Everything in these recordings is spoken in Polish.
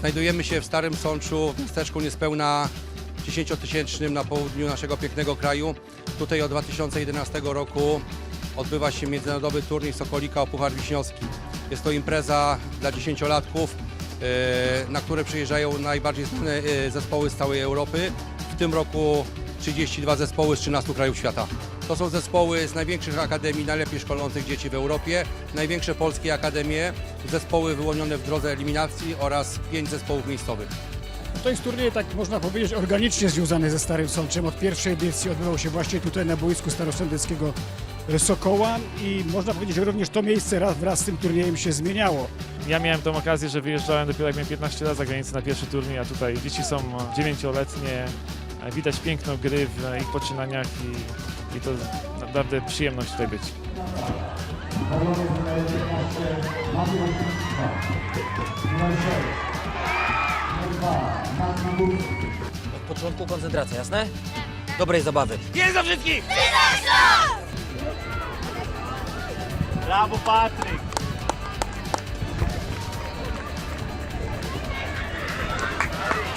Znajdujemy się w Starym Sączu, w miasteczku niespełna 10-tysięcznym na południu naszego pięknego kraju. Tutaj od 2011 roku odbywa się międzynarodowy turniej Sokolika o Puchar Wiśniowski. Jest to impreza dla dziesięciolatków, e, na które przyjeżdżają najbardziej znane e, zespoły z całej Europy. W tym roku 32 zespoły z 13 krajów świata. To są zespoły z największych akademii, najlepiej szkolących dzieci w Europie, największe polskie akademie, zespoły wyłonione w drodze eliminacji oraz pięć zespołów miejscowych. To jest turniej, tak można powiedzieć, organicznie związany ze Starym Sączem. Od pierwszej edycji odbywał się właśnie tutaj na boisku starosądeckiego Sokoła i można powiedzieć, że również to miejsce raz wraz z tym turniejem się zmieniało. Ja miałem tą okazję, że wyjeżdżałem dopiero jak miałem 15 lat za granicę na pierwszy turniej, a tutaj dzieci są dziewięcioletnie. Widać piękno gry w ich poczynaniach i, i to naprawdę przyjemność tutaj być. Od początku koncentracja, jasne? Dobrej zabawy. Jest za wszystkich! Brawo Patryk!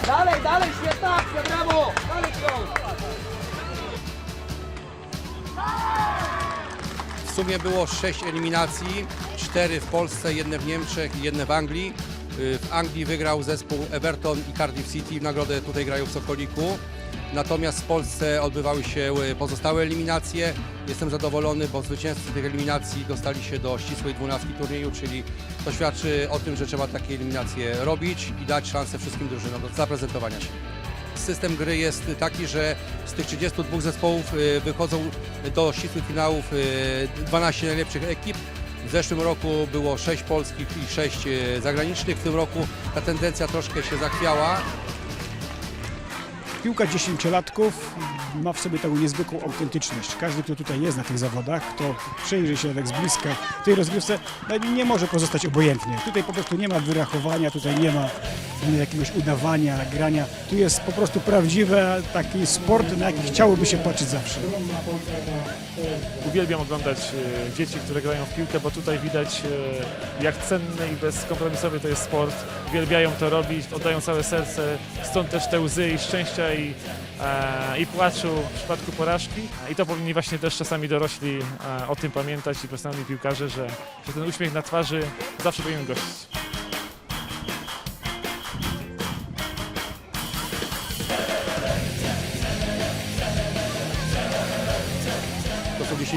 Dalej, dalej, świetna akcja, brawo! Dalej, Piotr! W sumie było sześć eliminacji, cztery w Polsce, jedne w Niemczech i jedne w Anglii. Y, W Anglii wygrał zespół Everton i Cardiff City, w nagrodę tutaj grają w Sokoliku. Natomiast w Polsce odbywały się y, pozostałe eliminacje. Jestem zadowolony, bo zwycięzcy tych eliminacji dostali się do ścisłej dwunastki turnieju, czyli to świadczy o tym, że trzeba takie eliminacje robić i dać szansę wszystkim drużynom do zaprezentowania się. System gry jest taki, że z tych 32 zespołów y, wychodzą do ścisłych finałów y, 12 najlepszych ekip. W zeszłym roku było 6 polskich i 6 zagranicznych. W tym roku ta tendencja troszkę się zachwiała. Piłka dziesięciolatków ma w sobie taką niezwykłą autentyczność. Każdy, kto tutaj jest na tych zawodach, kto przejrzy się tak z bliska tej rozgrywce, no, nie może pozostać obojętnie. Tutaj po prostu nie ma wyrachowania, tutaj nie ma jakiegoś udawania, grania. Tu jest po prostu prawdziwy taki sport, na jaki chciałoby się patrzeć zawsze. Uwielbiam oglądać e, dzieci, które grają w piłkę, bo tutaj widać e, jak cenny i bezkompromisowy to jest sport. Uwielbiają to robić, oddają całe serce, stąd też te łzy i szczęścia i, e, i płaczu w przypadku porażki. I to powinni właśnie też czasami dorośli o tym pamiętać i profesjonalni piłkarze, że, że ten uśmiech na twarzy zawsze powinien gościć.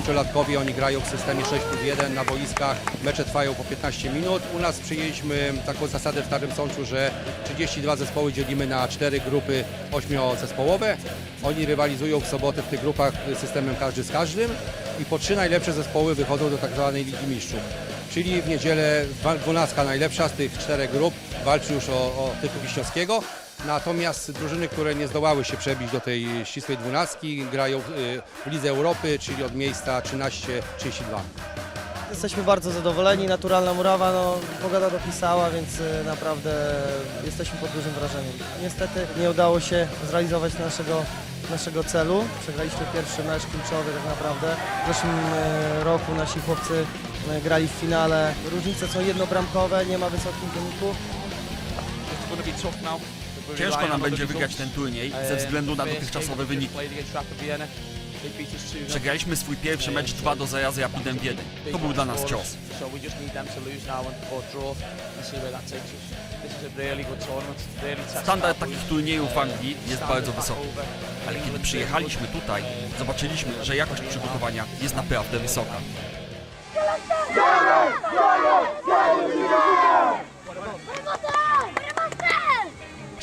To są 10-latkowie, oni grają w systemie 6 plus 1 na boiskach. Mecze trwają po 15 minut. U nas przyjęliśmy taką zasadę w Starym Sączu, że 32 zespoły dzielimy na 4 grupy 8-zespołowe. Oni rywalizują w sobotę w tych grupach systemem każdy z każdym i po trzy najlepsze zespoły wychodzą do tak zwanej Ligi Mistrzów. Czyli w niedzielę 12 najlepsza z tych czterech grup walczy już o, o tytuł Wiśniowskiego. Natomiast drużyny, które nie zdołały się przebić do tej ścisłej dwunastki, grają w, y, Lidze Europy, czyli od miejsca 13-32. Jesteśmy bardzo zadowoleni, naturalna murawa, no, pogoda dopisała, więc y, naprawdę jesteśmy pod dużym wrażeniem. Niestety nie udało się zrealizować naszego, naszego celu. Przegraliśmy pierwszy mecz kluczowy tak naprawdę. W zeszłym y, roku nasi chłopcy grali w finale. Różnice są jednobramkowe, nie ma wysokich wyników. Ciężko nam będzie wygrać ten turniej ze względu na dotychczasowe wyniki. Przegraliśmy swój pierwszy mecz 2 do 0 z Rapidem Wiedeń. To był dla nas cios. Standard takich turniejów w Anglii jest bardzo wysoki. Ale kiedy przyjechaliśmy tutaj, zobaczyliśmy, że jakość przygotowania jest naprawdę wysoka.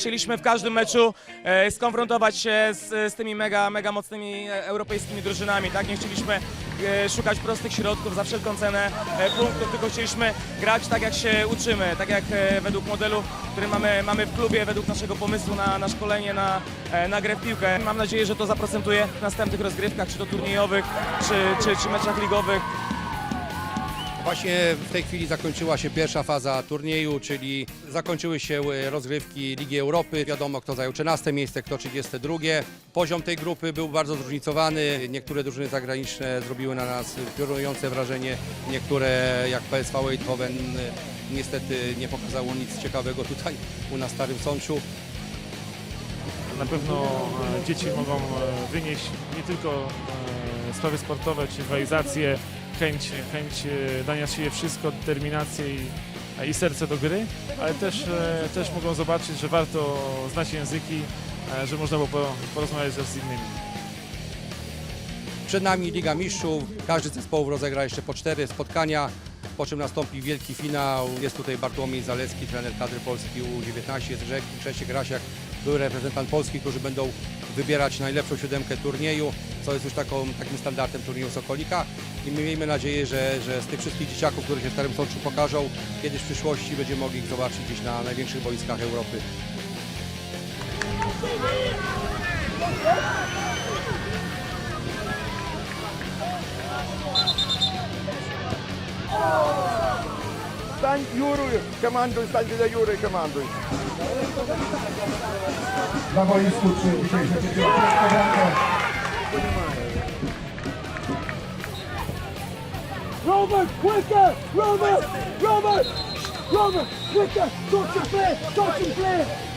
Chcieliśmy w każdym meczu e, skonfrontować się z, z tymi mega, mega mocnymi e, europejskimi drużynami. Tak? Nie chcieliśmy e, szukać prostych środków za wszelką cenę punktów, tylko chcieliśmy grać tak, jak się uczymy, tak jak według modelu, który mamy, mamy w klubie, według naszego pomysłu na, na szkolenie, na, na grę w piłkę. Mam nadzieję, że to zaprocentuje w następnych rozgrywkach, czy to turniejowych, czy, czy, czy meczach ligowych. Właśnie w tej chwili zakończyła się pierwsza faza turnieju, czyli zakończyły się e, rozgrywki Ligi Europy. Wiadomo, kto zajął 13 miejsce, kto 32. Poziom tej grupy był bardzo zróżnicowany. Niektóre drużyny zagraniczne zrobiły na nas piorunujące wrażenie. Niektóre, jak PSV Eindhoven, niestety nie pokazało nic ciekawego tutaj u nas w Starym Sączu. Na pewno e, dzieci mogą e, wynieść nie tylko e, sprawy sportowe czy rywalizację, chęć, chęć e, dania z siebie wszystko, determinację i, i serce do gry, ale też, e, też mogą zobaczyć, że warto znać języki, e, że można było po- porozmawiać też z innymi. Przed nami Liga Mistrzów, każdy z zespołów rozegra jeszcze po cztery spotkania, po czym nastąpi wielki finał. Jest tutaj Bartłomiej Zalewski, trener kadry Polski U19, jest Rzek, Czesiek Rasiak, były reprezentant Polski, którzy będą wybierać najlepszą siódemkę turnieju, co jest już taką, takim standardem turnieju Sokolika i my miejmy nadzieję, że, że z tych wszystkich dzieciaków, które się w Starym Sączu pokażą, kiedyś w przyszłości będziemy mogli ich zobaczyć gdzieś na największych boiskach Europy. Stań Stan Euro'yu, komando Stanley Euro komanduj. Na boisku przy dzisiejszym Roman, quicker! Roman! Roman! Roman, quicker! Touch and play! Touch and play!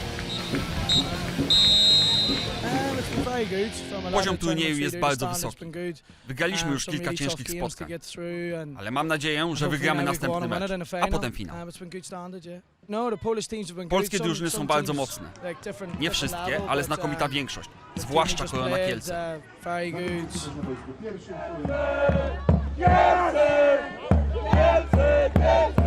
Poziom turnieju jest bardzo wysoki. Wygraliśmy już kilka ciężkich spotkań, ale mam nadzieję, że wygramy następny mecz, a potem finał. Polskie drużyny są bardzo mocne. Nie wszystkie, ale znakomita większość, zwłaszcza Korona Kielce. Korona Kielce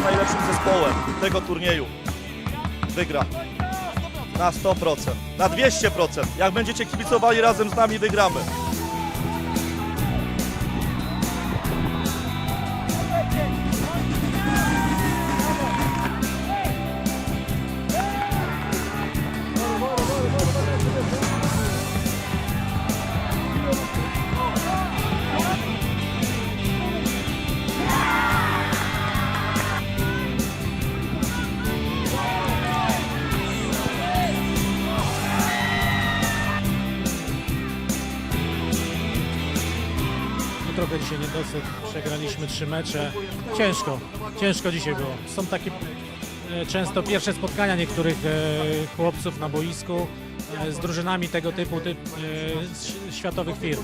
najlepszym zespołem tego turnieju. Wygra. Na 100%. Na 200%. Jak będziecie kibicowali razem z nami, wygramy. Trochę dzisiaj niedosyt, przegraliśmy trzy mecze. Ciężko, ciężko dzisiaj było. Są takie e, często pierwsze spotkania niektórych e, chłopców na boisku e, z drużynami tego typu, typ, światowych firm.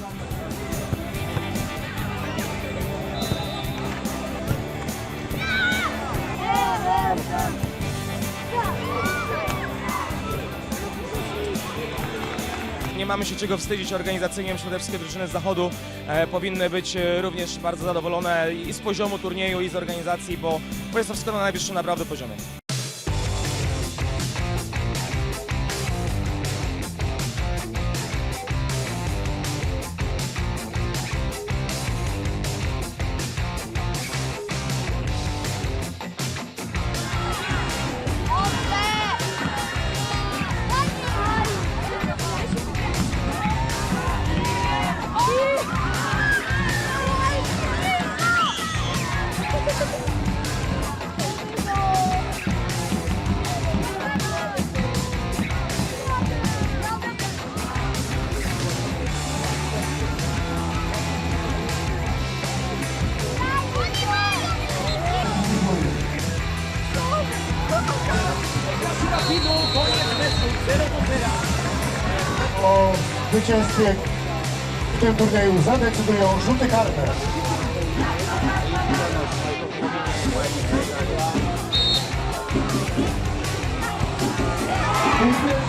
Mamy się czego wstydzić organizacyjnie. Wszystkie drużyny z zachodu e, powinny być e, również bardzo zadowolone i z poziomu turnieju, i z organizacji, bo, bo jest to wszystko na najwyższym naprawdę poziomie. O zwycięstwie w tym turnieju zadecydują rzuty karne. Jeszcze raz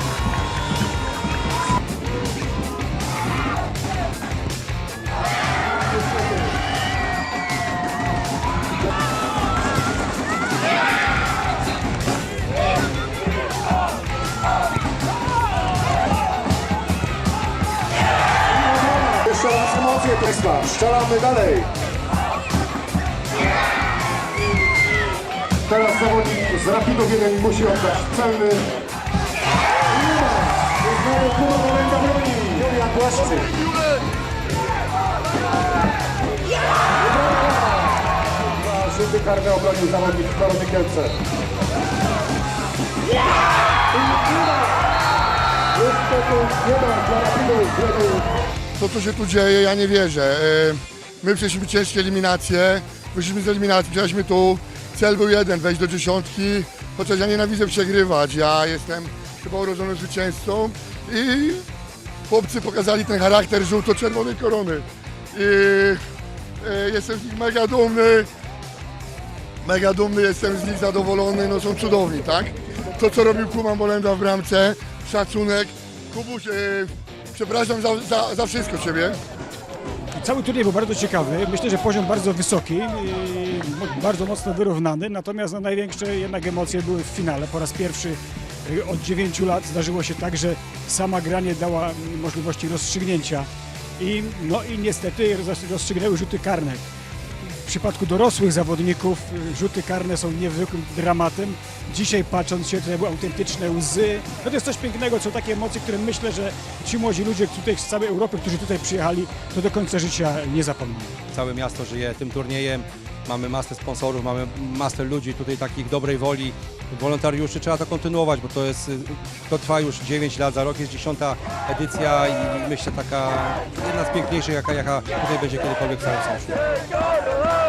Państwa, strzelamy dalej. Teraz zawodnik z Rapidu Wiedeń musi oddać celny. Znowu Kuba Walenda broni. Julian Błaszczyk. Rzuty karne obronił zawodnik Korony Kielce. Niestety nie ma dla Rapidu Wiedeń. To, co się tu dzieje, ja nie wierzę. E, My przeszliśmy ciężkie eliminacje, wyszliśmy z eliminacji, przyjechaliśmy tu, cel był jeden, wejść do dziesiątki, chociaż ja nienawidzę przegrywać, ja jestem chyba urodzonym zwycięzcą i chłopcy pokazali ten charakter żółto-czerwonej korony. I e, jestem z nich mega dumny, mega dumny, jestem z nich zadowolony, no są cudowni, tak? To, co robił Kuman Bolenda w bramce, szacunek. Kubuś, e, przepraszam za, za, za wszystko Ciebie. Cały turniej był bardzo ciekawy. Myślę, że poziom bardzo wysoki, i bardzo mocno wyrównany. Natomiast no, największe jednak emocje były w finale. Po raz pierwszy y, od 9 lat zdarzyło się tak, że sama gra nie dała mm, możliwości rozstrzygnięcia. I, no i niestety roz- rozstrzygnęły rzuty karne. W przypadku dorosłych zawodników y, rzuty karne są niezwykłym dramatem. Dzisiaj patrząc się, to były autentyczne łzy. No to jest coś pięknego, są takie emocje, które myślę, że ci młodzi ludzie tutaj z całej Europy, którzy tutaj przyjechali, to do końca życia nie zapomną. Całe miasto żyje tym turniejem. Mamy masę sponsorów, mamy masę ludzi tutaj takich dobrej woli, wolontariuszy. Trzeba to kontynuować, bo to jest, to trwa już 9 lat, za rok jest 10 edycja i myślę taka jedna z piękniejszych, jaka, jaka tutaj będzie kiedykolwiek w całym. Brawo!